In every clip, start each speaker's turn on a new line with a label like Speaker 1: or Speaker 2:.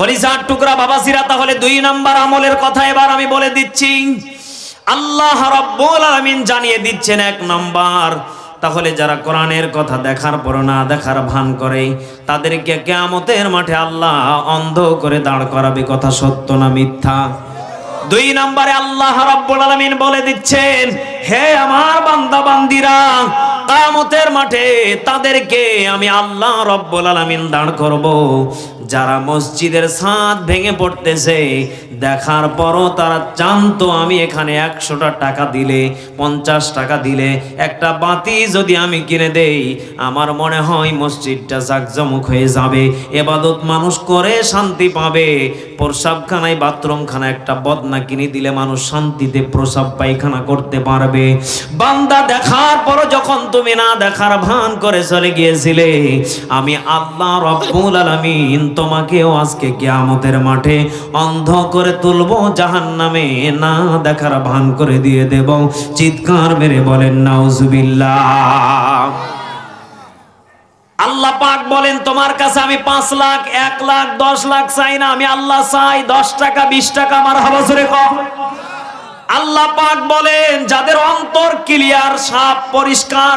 Speaker 1: কলিজার টুকরা বাবাসিরা, তাহলে দুই নাম্বার আমলের কথা এবার আমি বলে দিচ্ছি। আল্লাহ রাব্বুল আলামিন জানিয়ে দিচ্ছেন এক নাম্বার। তাহলে যারা কোরআনের কথা দেখার পর না দেখার ভান করে, তাদেরকে কেয়ামতের মাঠে আল্লাহ অন্ধ করে দাঁড় করাবে কথা সত্য না মিথ্যা? দুই নম্বরে আল্লাহ রাব্বুল আলামিন বলে দিচ্ছেন, হে আমার বান্দা বান্দিরা কিয়ামতের মাঠে তাদেরকে আমি আল্লাহ রাব্বুল আলামিন দাঁড় করব। যারা মসজিদের ছাদ ভেঙে পড়তেছে, দেখার পরও তারা জানতো আমি এখানে একশোটা টাকা দিলে, পঞ্চাশ টাকা দিলে, একটা বাতি যদি আমি কিনে দেই, আমার মনে হয় মসজিদটা জাকজমক হয়ে যাবে, এবাদত মানুষ করে শান্তি পাবে। প্রসাবখানায় বাথরুমখানা একটা বদনা কিনে দিলে মানুষ শান্তিতে প্রসাব পায়খানা করতে পারবে। বান্দা দেখার পরও যখন তুমি না দেখার ভান করে চলে গিয়েছিলে, আমি আল্লাহ রব্বুল আলামিন তোমাকেও আজকে কিয়ামতের মাঠে অন্ধ করে তুলবো, জাহান্নামে না দেখার ভান করে দিয়ে দেব। চিৎকার মেরে বলেন, নাউজুবিল্লাহ। আল্লাহ পাক বলেন, তোমার কাছে আমি পাঁচ লাখ, এক লাখ, দশ লাখ চাই না, আমি আল্লাহ চাই, দশ টাকা, বিশ টাকা আমার হাবাসরে কম আল্লাহ পাক বলেন, যাদের অন্তর ক্লিয়ার সাপ পরিষ্কার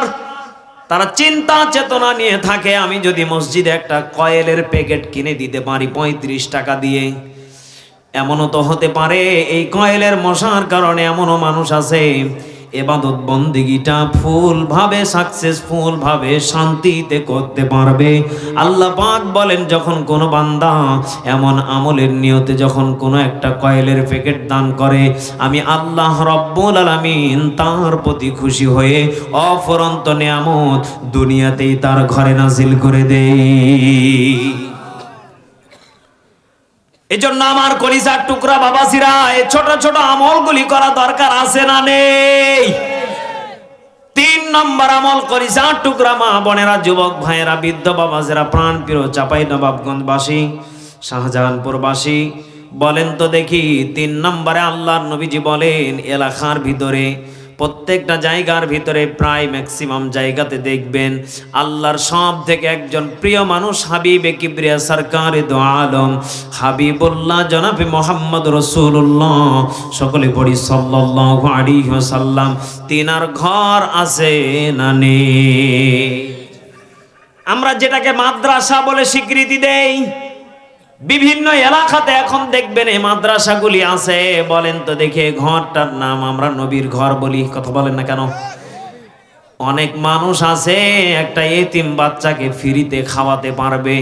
Speaker 1: তারা চিন্তা চেতনা নিয়ে থাকে, আমি যদি মসজিদে একটা কয়েলের প্যাকেট কিনে দিতে পারি পঁয়ত্রিশ টাকা দিয়ে। এমনও তো হতে পারে, এই কয়েলের মশার কারণে এমনও মানুষ আছে এবাদত বন্দিগিটা ফুল ভাবে সাকসেসফুল ভাবে শান্তিতে করতে পারবে। আল্লাহ পাক বলেন, যখন কোন বান্দা এমন আমলের নিয়তে যখন কোনো একটা কয়েলের প্যাকেট দান করে, আমি আল্লাহ রব্বুল আলামিন তার প্রতি খুশি হয়ে অফরন্ত নিয়ামত দুনিয়াতেই তার ঘরে নাজিল করে দেই। এজন্য আমার কলিজার টুকরা বাবাসিরা এই ছোট ছোট আমলগুলি করা দরকার আছে না নেই? তিন নম্বর আমল কলিজার টুকরা মা বোনেরা, যুবক ভাইয়েরা, বৃদ্ধ বাবাজেরা প্রাণ প্রিয় চাপাই নবাবগঞ্জবাসী, শাহজাহানপুরবাসী, বলেন তো দেখি, তিন নম্বরে আল্লাহর নবীজি বলেন, এলাকার ভিতরে প্রত্যেকটা জায়গার ভিতরে প্রায় ম্যাক্সিমাম জায়গাতে দেখবেন আল্লাহর সব থেকে একজন প্রিয় মানুষ হাবিবে কিবরিয়া সরকার আলম। হাবিবুল্লাহ জনাবে মোহাম্মদ রসুল্লাহ সকলে পড়ি সাল্লাল্লাহু আলাইহি ওয়াসাল্লাম। তিনার ঘর আছে না নেই? আমরা যেটাকে মাদ্রাসা বলে স্বীকৃতি দেই বিভিন্ন এলাকাতে এখন দেখবেন এই মাদ্রাসাগুলি আছে। বলেন তো দেখে ঘরটার নাম আমরা নবীর ঘর বলি, কথা বলেন না কেন? অনেক মানুষ আছে, একটা এতিম বাচ্চাকে ফ্রিতে খাওয়াতে পারবে,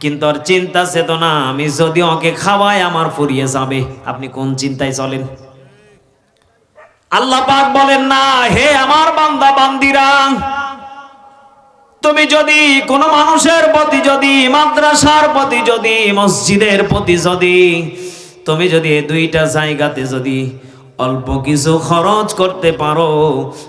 Speaker 1: কিন্তু আর চিন্তা চেতনা, আমি যদি ওকে খাওয়াই, আমার ফুরিয়ে যাবে। আপনি কোন চিন্তায় চলেন? আল্লাহ পাক বলেন, না, হে আমার বান্দা, বান্দিরা তুমি যদি কোনো মানুষের প্রতি যদি মাদ্রাসার প্রতি যদি মসজিদের প্রতি যদি তুমি যদি এই দুইটা জায়গাতে যদি অল্প কিছু খরচ করতে পারো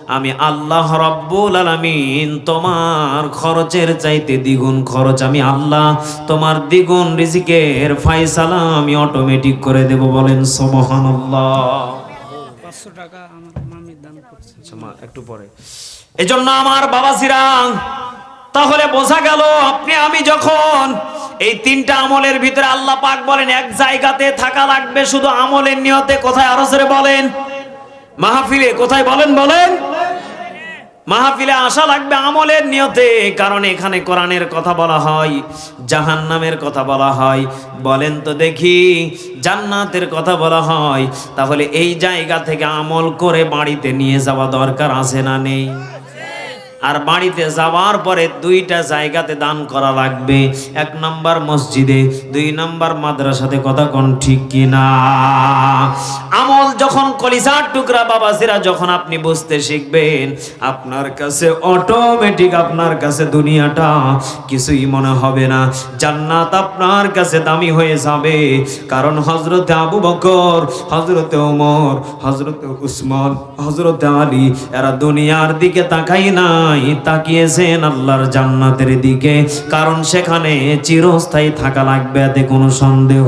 Speaker 1: আমি আল্লাহ রব্বুল আলামিন তোমার খরচের চাইতে দ্বিগুণ খরচ আমি আল্লাহ তোমার দ্বিগুণ রিজিকের ফাইসালা আমি অটোমেটিক করে দেব বলেন
Speaker 2: পাঁচশো টাকা আমার দান
Speaker 1: আচ্ছা, একটু পরে। এজন্য আমার বাবাজিরা তাহলে বোঝা গেল আপনি, আমি যখন এই তিনটা আমলের ভিতরে আল্লাহ পাক বলেন, এক জায়গাতে থাকা লাগবে শুধু আমলের নিয়তে, কোথায় আরও জোরে বলেন? মাহফিলে কোথায় বলেন বলেন? মাহফিলে আসা লাগবে আমলের নিয়তে, কারণ এখানে কোরআনের কথা বলা হয়, জাহান্নামের কথা বলা হয়। বলেন তো দেখি, জান্নাতের কথা বলা হয়, তাহলে এই জায়গা থেকে আমল করে বাড়িতে নিয়ে যাওয়া দরকার আছে না নেই? আর বাড়িতে যাওয়ার পরে দুইটা জায়গাতে দান করা লাগবে। এক নম্বর মসজিদে, দুই নম্বর মাদ্রাসাতে, কথা কোন ঠিক কিনা? আমল যখন কলিজার টুকরা বাবাসিরা যখন আপনি বুঝতে শিখবেন, আপনার কাছে অটোমেটিক আপনার কাছে দুনিয়াটা কিছুই মনে হবে না। জান্নাত আপনার কাছে দামি হয়ে যাবে। কারণ হজরতে আবু বকর হজরতে ওমর হজরতে উসমান হজরতে আলী, এরা দুনিয়ার দিকে তাকাই নাই, তাকিয়েছেন আল্লাহর জান্নাতের দিকে। কারণ সেখানে চিরস্থায়ী থাকা লাগবে এতে কোনো সন্দেহ।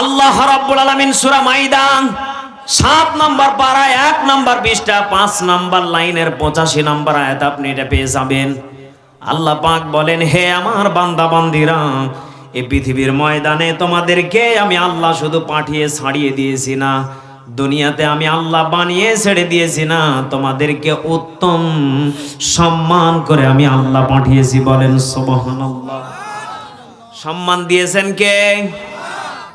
Speaker 1: আল্লাহ রাব্বুল আলামিন সূরা মাইদা সাত নম্বর পাড়ায় এক নম্বর বিশটা পাঁচ নম্বর লাইনের পঁচাশি নম্বর আয়াত আপনি এটা পেয়ে যাবেন। আল্লাহ পাক বলেন, হে আমার বান্দা বান্দিরা এই পৃথিবীর ময়দানে তোমাদেরকে আমি আল্লাহ শুধু পাঠিয়ে ছাড়িয়ে দিয়েছি না, দুনিয়াতে আমি আল্লাহ বানিয়ে ছেড়ে দিয়েছি না, তোমাদেরকে উত্তম সম্মান করে আমি আল্লাহ পাঠিয়েছি। বলেন, সুবহানাল্লাহ। সম্মান দিয়েছেন কে?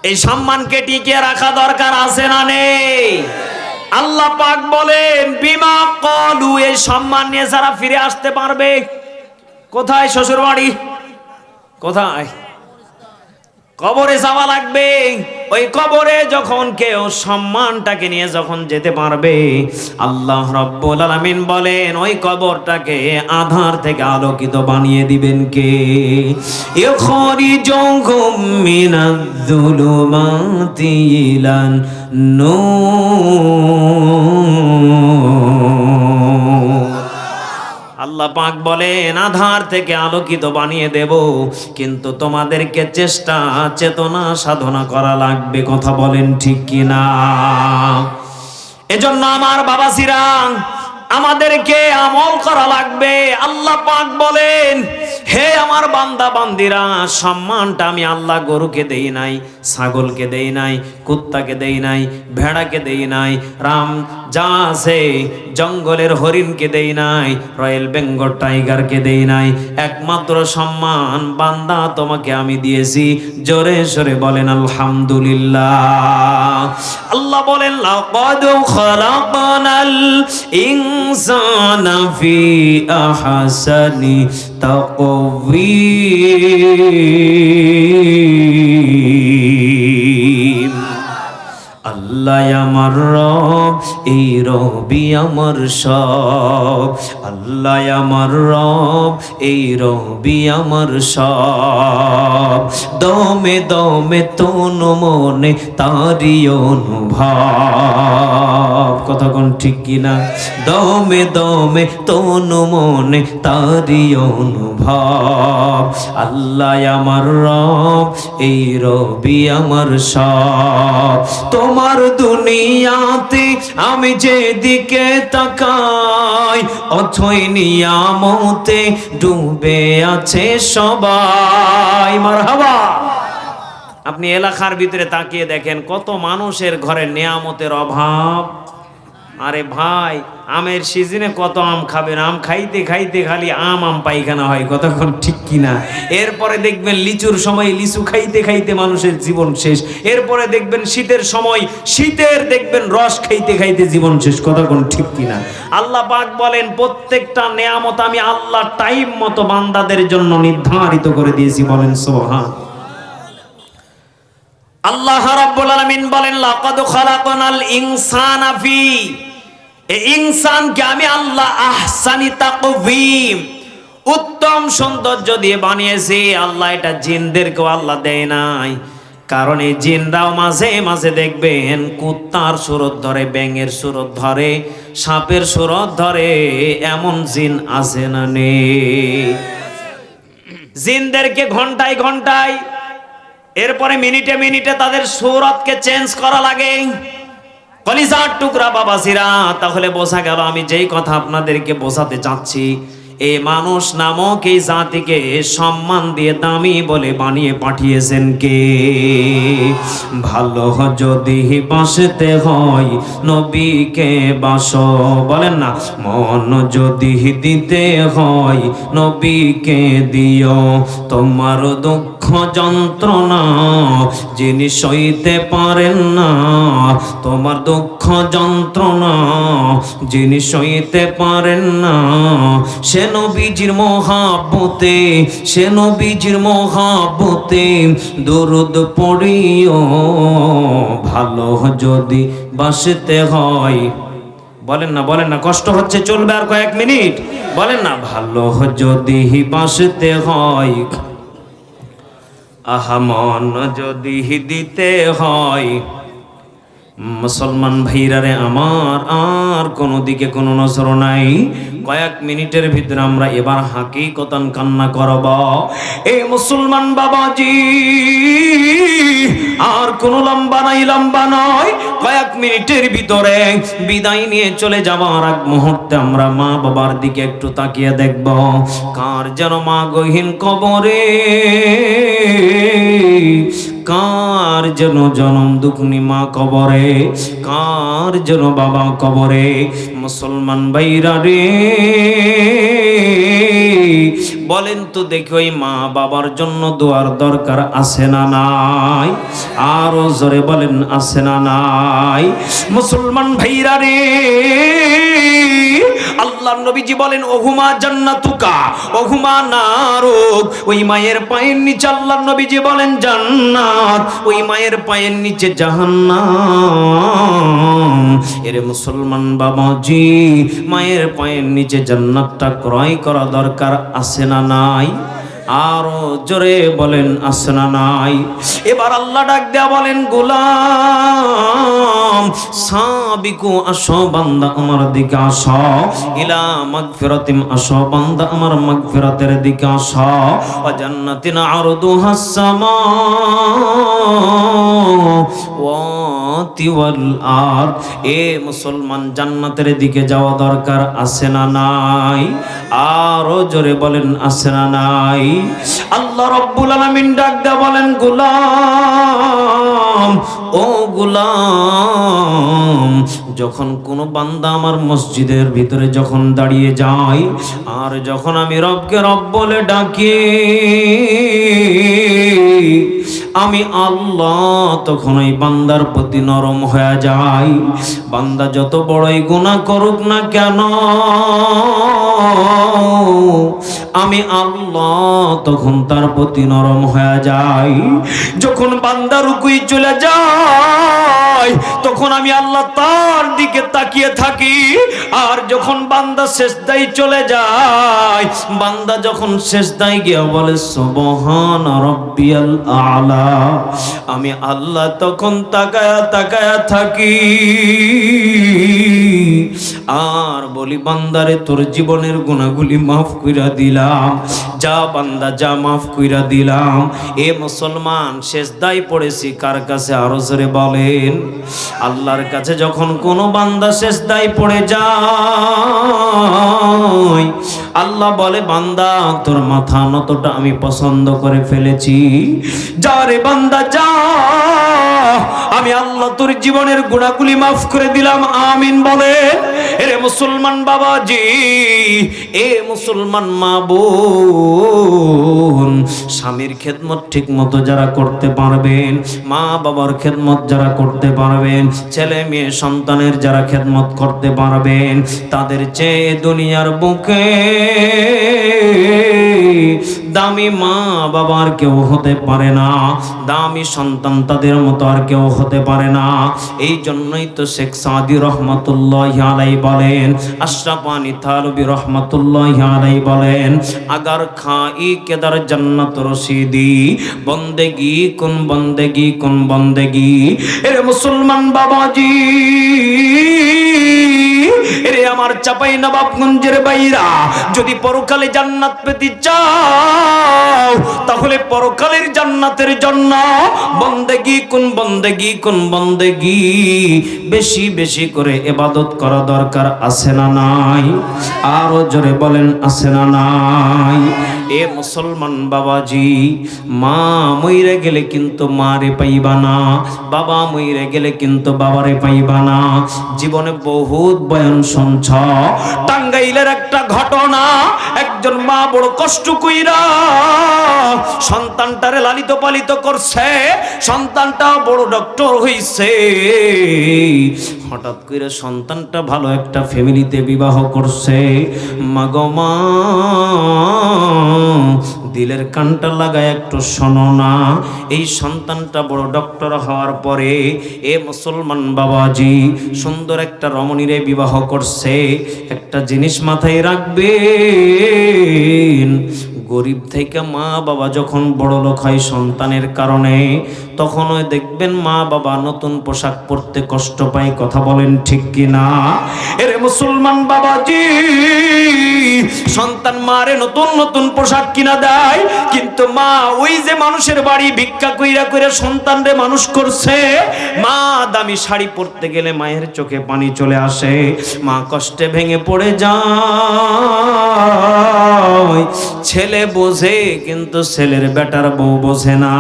Speaker 1: এই সম্মানকে টিকিয়ে রাখা দরকার আছে না নেই? আল্লাহ পাক বলেন, বিমা কলু, এই সম্মান নিয়ে যারা ফিরে আসতে পারবে, কোথায় শ্বশুর বাড়ি কোথায়? কবরে যাওয়া লাগবে। ওই কবরে যখন কেউ সম্মানটাকে নিয়ে যখন যেতে পারবে, আল্লাহ রব্বুল আলামিন বলেন, ওই কবরটাকে আধার থেকে আলোকিত বানিয়ে দিবেন কে? ইখরিজুহুম মিনাজ-যুলুমাতি ইলান নূর আল্লাহ পাক বলেন, আধার থেকে আলোকিত বানিয়ে দেব, কিন্তু তোমাদেরকে চেষ্টা, চেতনা সাধনা করা লাগবে, কথা বলেন ঠিক কিনা? এজন্য আমার বাবা সিরাং, আমাদেরকে আমল করা লাগবে। আল্লাহ পাক বলেন হে আমার বান্দা, বান্দিরা, সম্মানটা আমি আল্লাহ গরুকে দেই নাই, ছাগলকে দেই নাই, কুত্তাকে দেই নাই, ভেড়াকে দেই নাই, রাম যা আছে জঙ্গলের হরিণকে দেই নাই রয়্যাল বেঙ্গল টাইগারকে দেই নাই, একমাত্র সম্মান বান্দা তোমাকে আমি দিয়েছি। জোরে সরে বলেন, আলহামদুলিল্লাহ। আল্লাহ বলেন, লাকাদ খালাকনাল ইনসানা ফি আহসানি তাকওয়িম আল্লাহ আমার রব, এই রবি আমার সব। আল্লাহ আমার রব, এই রবি আমার সব। দমে দমে তনু মনে তারি অনুভব। কতক্ষণ ঠিক কিনা? দমে দমে তনু মনে তারি অনুভব। আল্লাহ আমার রব, এই রবি আমার সব। তোমার দুনিয়াতে আমি যেদিকে তাকাই, অথই নিয়ামতে ডুবে আছে সবাই। মারহাবা। আপনি এলাকার ভিতরে তাকিয়ে দেখেন কত মানুষের ঘরে নিয়ামতের অভাব। আরে ভাই, আমের সিজনে কত আম খাবেন? আম খাইতে খাইতে খালি আম আম পায়খানা হয়, কতক্ষণ ঠিক কিনা? এরপরে দেখবেন লিচুর সময় লিচু খাইতে খাইতে মানুষের জীবন শেষ। এরপরে দেখবেন শীতের সময় শীতের দেখবেন রস খাইতে খাইতে জীবন শেষ, কতক্ষণ ঠিক কিনা? আল্লাহ পাক বলেন, প্রত্যেকটা নেয়ামত আমি আল্লাহ টাইম মতো বান্দাদের জন্য নির্ধারিত করে দিয়েছি। বলেন সোহান আল্লাহ রাব্বুল আলামিন বলেন, লাকাদ খালাকনাল ইনসানা ফি ইনসানকে আমি আল্লাহ আহসানি তাকভীম উত্তম সৌন্দর্য দিয়ে বানিয়েছি। আল্লাহ এটা জিনদেরকেও আল্লাহ দেয় নাই। কারণ এই জিনরাও মাঝে মাঝে দেখবেন, কুত্তার সুরত ধরে, ব্যাঙের সুরত ধরে, সাপের সুরত ধরে, এমন জিন আছে না নেই? জিনদেরকে ঘন্টায় ঘন্টায় এরপরে মিনিটে মিনিটে তাদের সৌরতকে চেঞ্জ করা লাগে। কলিজার টুকরা বাবাসিরা তাহলে বোঝা গেল আমি যেই কথা আপনাদেরকে বোঝাতে চাচ্ছি এই মানুষ নামক এই জাতিকে সম্মান দিয়ে দামি বলে বানিয়ে পাঠিয়েছেন কে? ভালো যদি বাসতে হয় নবীকে বাস। বলেন না, মন যদি দিতে হয় নবীকে দিও। তোমার দুঃখ যন্ত্রণা যিনি সইতে পারেন না, তোমার দুঃখ যন্ত্রণা যিনি সইতে পারেন না, সে নবীজির মহাব্বতে, সে নবীজির মহাব্বতে দরুদ পড়িও। ভালো যদি বাসতে হয়। বলেন না বলেন না, কষ্ট হচ্ছে, চলবে আর কয়েক মিনিট। বলেন না, ভালো যদি বাসতে হয়। আহা, মন যদি দিতে হয়। মুসলমান ভাইরারে আমার আর কোনো দিকে কোনো নজর নাই। কয়েক মিনিটের ভিতরে আমরা এবার হাকি কতন কান্না করব। এ মুসলমান বাবাজি, আর কোনো লম্বা নাই, লম্বা নয়। কয়েক মিনিটের ভিতরে বিদায় নিয়ে চলে যাওয়ার আগ মুহূর্তে আমরা মা বাবার দিকে একটু তাকিয়ে দেখব। কার যেন মা গহীন কবরে কার যেন জনম দুখনি মা কবরে? কার যেন বাবা কবরে? মুসলমান ভাইরা রে বলেন তো দেখি ওই মা বাবার জন্য দোয়ার দরকার আছে না নাই? আরও জোরে বলেন, আছে না নাই? মুসলমান ভাইরা রে আল্লাহ নবীজি বলেন, ওহুমা জান্নাতুকা, ওহুমা নারক। ওই মায়ের পায়ের নিচে আল্লাহ নবীজি বলেন, জান্নাত। ওই মায়ের পায়ের নিচে জাহান্নাম। এরে মুসলমান বাবাজি, মায়ের পায়ের নিচে জান্নাতটা ক্রয় করা দরকার আছে না নাই। আরও জোরে বলেন আছে না নাই। এবার আল্লাহ ডাক দেয়া বলেন, গোলাম, সাবিকু আসো, বান্দা আমার দিকে আসো। ইলা মাগফিরাতিম আসো, বান্দা আমার মাগফিরাতের দিকে আসো। ওয়া জান্নাতিন আরদুহা সামা আরদ এ মুসলমান, জান্নাতের দিকে যাওয়া দরকার আছে না নাই? আরও জোরে বলেন, আছে না নাই? আল্লাহ রব্বুল আলামিন ডাক দেয়া বলেন, গোলাম, ও গোলাম, যখন কোনো বান্দা আমার মসজিদের ভিতরে যখন দাঁড়িয়ে যায়, আর যখন আমি রবকে রব বলে ডাকি আমি আল্লাহ তখন ওই বান্দার প্রতি নরম হয়ে যাই। বান্দা যত বড়ই গুণা করুক না কেন আমি আল্লাহ তখন তার প্রতি নরম হয়ে যাই। যখন বান্দা রুকুই চলে যায়, তখন আমি আল্লাহ তার দিকে তাকিয়ে থাকি। আর যখন বান্দা শেষদাই চলে যায়, বান্দা যখন শেষদাই গিয়ে বলে, সুবহান রব্বিয়াল আলা। আমি আল্লাহ তখন তাকায়া তাকায়া থাকি। আর বলি, বান্দারে, তোর জীবনের গুণাগুলি মাফ কইরা দিলাম। যা বান্দা, যা মাফ কইরা দিলাম। এ মুসলমান শেষ দায় পড়েছি, কার কাছে আরও জোরে বলেন? আল্লাহর কাছে যখন কোনো বান্দা শেষ দায় পড়ে যায়, আল্লাহ বলে, বান্দা, তোর মাথা নতটা আমি পছন্দ করে ফেলেছি। যা রে বান্দা, যা। আমি আল্লাহ তোর জীবনের গুণাগুলি মাফ করে দিলাম, আমিন বলে। এরে মুসলমান বাবাজি, এ মুসলমান মা বোন স্বামীর খেদমত ঠিক মতো যারা করতে পারবেন, মা বাবার খেদমত যারা করতে পারবেন, ছেলে মেয়ে সন্তানের যারা খেদমত করতে পারবেন, তাদের চেয়ে দুনিয়ার বুকে দামি মা বাবার কেউ হতে পারে না, দামি সন্তান তাদের মতো আর কেউ হতে পারে না। এই জন্যই তো শেখ সাদি রহমতুল্লাহ আলাই বলেন, আশরাফ আনী থালবি রহমতুল্লাহ আলাই বলেন, আগার খাই কেদার জান্নাত রশিদি, বন্দেগি কোন বন্দেগি কোন বন্দেগি? এরে মুসলমান বাবাজি, এরে আমার চাপাই নবাবগঞ্জের বাইরা, যদি পরকালে জান্নাত পেতে চাও তাহলে পরকালের জান্নাতের জন্য বন্দেগি কোন বন্দেগি কোন বন্দেগি? বেশি বেশি করে এবাদত করা দরকার আছে না নাই? আরও জোরে বলেন, আছে না নাই? এ মুসলমান বাবাজি, মা মইরে গেলে কিন্তু মারে পাইবা না, বাবা মইরে গেলে কিন্তু বাবারে পাইবা না। জীবনে বহুত বয়ান শুনছ, টাঙ্গাইলের একটা ঘটনা, একজন মা বড় কষ্ট কইরা সন্তানটারে লালিত পালিত করছে সন্তানটা বড় ডক্টর হইছে। হঠাৎ করে সন্তানটা ভালো একটা ফ্যামিলিতে বিবাহ করছে। মাগমা দিলের কানটা লাগায় একটু শোনো না। এই সন্তানটা বড় ডক্টর হওয়ার পরে এ মুসলমান বাবাজি সুন্দর একটা রমণীরে বিবাহ করছে। একটা জিনিস মাথায় রাখবেন গরিব থেকে মা বাবা যখন বড় লোক হয় সন্তানের কারণে তখন ওই দেখবেন মা বাবা নতুন পোশাক পরতে কষ্ট পায়, কথা বলেন ঠিক কি না এরে মুসলমান বাবাজি, সন্তান মারে নতুন নতুন পোশাক কিনা দেয়, কিন্তু মা ওই যে মানুষের বাড়ি ভিক্ষা কইরা কইরা সন্তানরে মানুষ করছে, মা দামি শাড়ি পরতে গেলে মায়ের চোখে পানি চলে আসে, মা কষ্টে ভেঙে পড়ে যায়। ছেলে বোঝে, কিন্তু ছেলের বেটার বউ বোঝে না।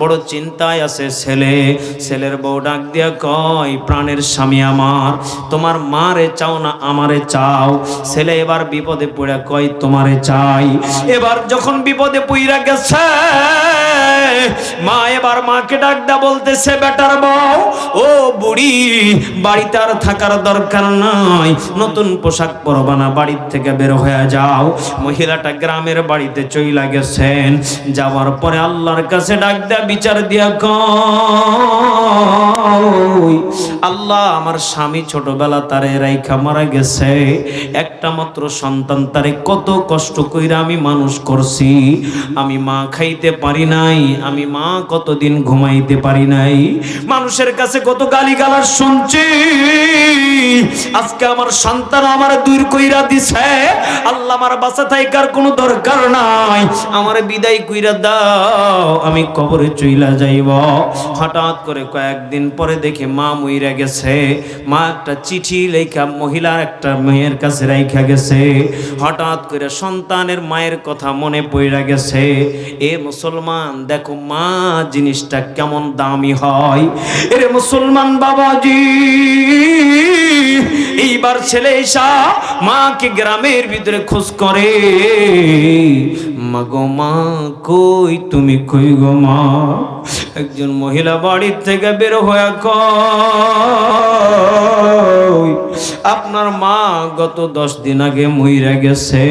Speaker 1: বড় চিন্তায় আছে ছেলে। ছেলের বউ ডাক দিয়া কয়, প্রাণের স্বামী আমার, তোমার মারে চাও না, আমারে চাও। ছেলে এবার বিপদে পড়ে কয়, তোমারে চাই। এবার যখন বিপদে পইরা গেছে, মা এবার মাকে ডাক দা বলতেছে, বেটার বউ, ও বুড়ি, বাড়িতে আর থাকার দরকার নাই। নতুন পোশাক পরবানা বাড়ির থেকে বের হয়ে যাও। মহিলাটা গ্রামের বাড়িতে চইলা গেছেন। যাওয়ার পরে আল্লাহর কাছে ডাক দেয়া, বিচার দিয়া আল্লাহ আমার স্বামী ছোটবেলা তারে রাইখা মারা গেছে। একটা মাত্র সন্তান তারে কত কষ্ট কইরা আমি মানুষ করছি। আমি মা খাইতে পারি নাই, আমি মা কতদিন ঘুমাইতে পারি নাই। মানুষের কাছে কত গালি গালার শুনছি। আজকে আমার সন্তান আমার দূর কইরা দিছে। আল্লাহ আমার বাসা থাইকার কোনো দরকার নাই। আমার বিদায় কইরা দাও, আমি কবরে চইলা যাইব। হঠাৎ করে কয়েকদিন পরে দেখে মা মইরা গেছে। মা একটা চিঠি লেখা মহিলার একটা মেয়ের কাছে রাইখা গেছে। হঠাৎ করে সন্তানের মায়ের কথা মনে পড়া গেছে। এ মুসলমান, দেখো মা, জিনিসটা কেমন দামি হয়। এরে মুসলমান বাবাজি, এইবার ছেলে এসা মাকে গ্রামের ভিতরে খোঁজ করে। মা গো মা, কই তুমি, কই গো মা? একজন মহিলা বাড়ির থেকে বের হয়ে ক আপনার মা গত দশ দিন আগে মইরা গেছে।